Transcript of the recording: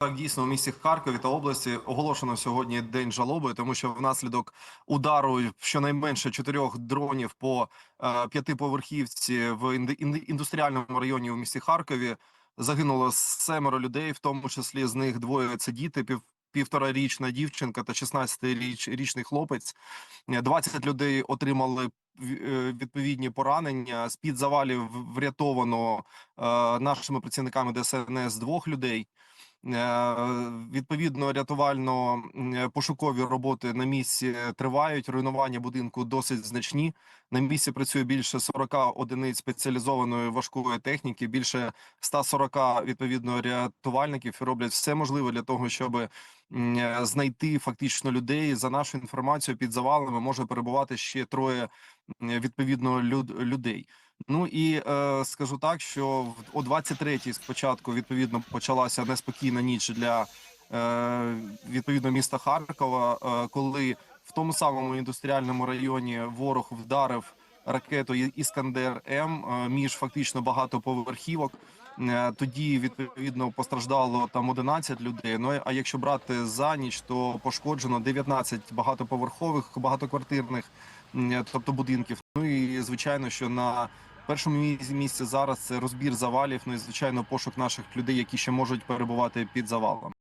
Так, дійсно, у місті Харкові та області оголошено сьогодні день жалоби, тому що внаслідок удару щонайменше чотирьох дронів по е, п'ятиповерхівці в індустріальному районі у місті Харкові загинуло семеро людей, в тому числі з них двоє це діти, пів. Півторарічна дівчинка та 16-річний хлопець. Е, 20 людей отримали е, відповідні поранення. З під завалів врятовано е, нашими працівниками ДСНС двох людей. Е, Відповідно, рятувально-пошукові роботи на місці тривають. Руйнування будинку досить значні. На місці працює більше 40 одиниць спеціалізованої важкої техніки, більше 140 відповідно рятувальників роблять все можливе для того, щоб е, знайти фактично людей. За нашу інформацію, під завалами може перебувати ще троє відповідно люд, людей. Ну і е, скажу так, що о 23-й спочатку відповідно почалася неспокійна ніч для е, відповідно міста Харкова, е, коли в тому самому індустріальному районі ворог вдарив ракету «І- Іскандер М е, між фактично багатоповерхівок. Е, Тоді відповідно постраждало там 11 людей. Ну а якщо брати за ніч, то пошкоджено 19 багатоповерхових багатоквартирних, тобто будинків. Ну і звичайно, що на першому місці- зараз це розбір завалів. Ну і звичайно, пошук наших людей, які ще можуть перебувати під завалом.